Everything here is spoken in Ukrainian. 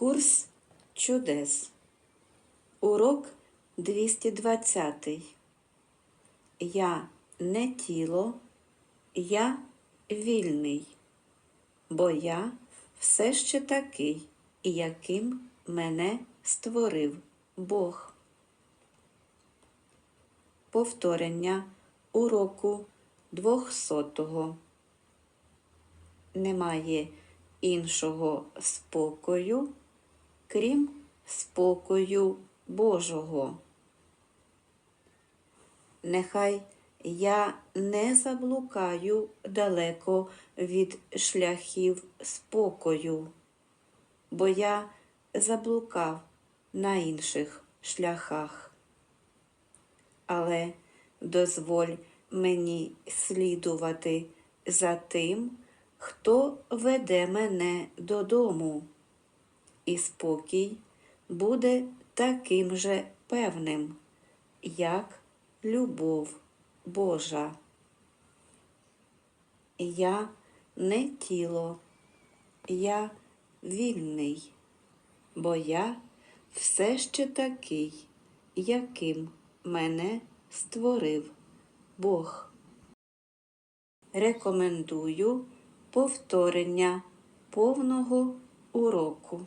Курс чудес. Урок 220. Я не тіло, я вільний, бо я все ще такий, яким мене створив Бог. Повторення уроку 200. Немає іншого спокою, крім спокою Божого. Нехай я не заблукаю далеко від шляхів спокою, бо я заблукав на інших шляхах. Але дозволь мені слідувати за тим, хто веде мене додому, і спокій буде таким же певним, як любов Божа. Я не тіло, я вільний, бо я все ще такий, яким мене створив Бог. Рекомендую повторення повного уроку.